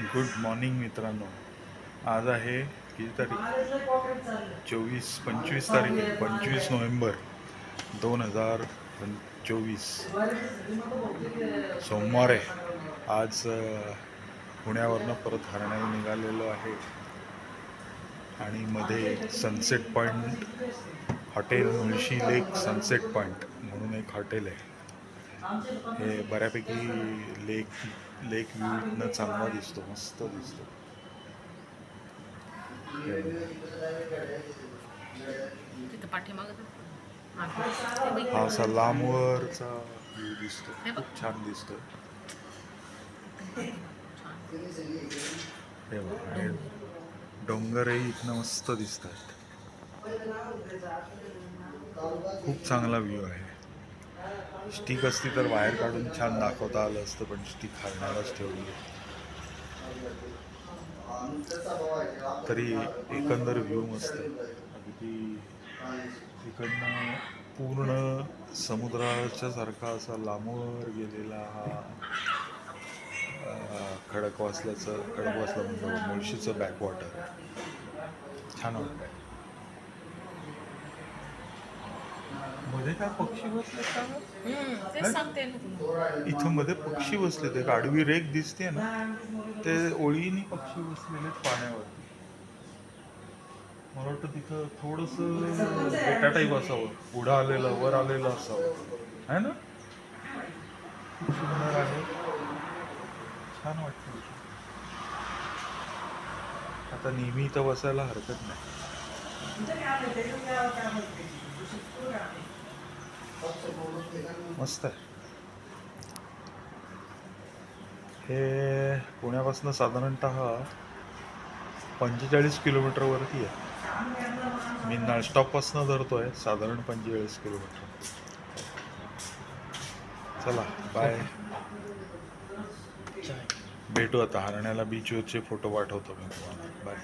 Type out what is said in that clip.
Good morning मित्रांनो. आज आहे किती तारीख? चोवीस पंचवीस तारीख आहे. पंचवीस नोव्हेंबर दोन हजार चोवीस. सोमवार आहे. आज पुण्यावरनं परत हरण्याला निघालेलो आहे. आणि मध्ये sunset point hotel Mulshi lake sunset point म्हणून एक हॉटेल आहे. हे बऱ्यापैकी लेक लेक व्ह्यू इथनं चांगला दिसतो मस्त दिसतो हे. हा असा लांबवरचा व्ह्यू दिसतो. खूप छान दिसतो हे बघा हे डोंगरही इथनं मस्त दिसतात खूप चांगला व्ह्यू आहे स्टिक असती तर बाहेर काढून छान दाखवता आलं असतं पण स्टिक खालण्यालाच ठेवली. तरी एकंदर व्ह्यू मस्त. अगदी इकडनं पूर्ण समुद्राच्या सारखा असा लांबवर गेलेला हा खडकवासल्याचं खडकवासला म्हणजे मुळशीचं बॅकवॉटर छान वाटतं मध्ये काय पक्षी बसले का गं? हम्म, तेच सांगते ना तुला. इथं मध्ये पक्षी बसले ते. आडवी रेख दिसते ना ते ओळीने पक्षी बसलेले आहेत पाण्यावर मला वाटतं तिथं थोडस बेटा टाईप असावं. पुढं आलेलं वर आलेलं असावं. है ना? खूप सुंदर आहे. छान वाटतं. आता नेहमी इथं बसायला हरकत नाही. मस्त आहे. हे पुण्यापासून साधारणतः पंचेचाळीस किलोमीटरवरती आहे. मी नाश्टॉपपासून धरतो आहे साधारण पंचेचाळीस किलोमीटर. चला बाय भेटू आता हरण्याला बीचवरचे फोटो पाठवतो मी तुम्हाला. बाय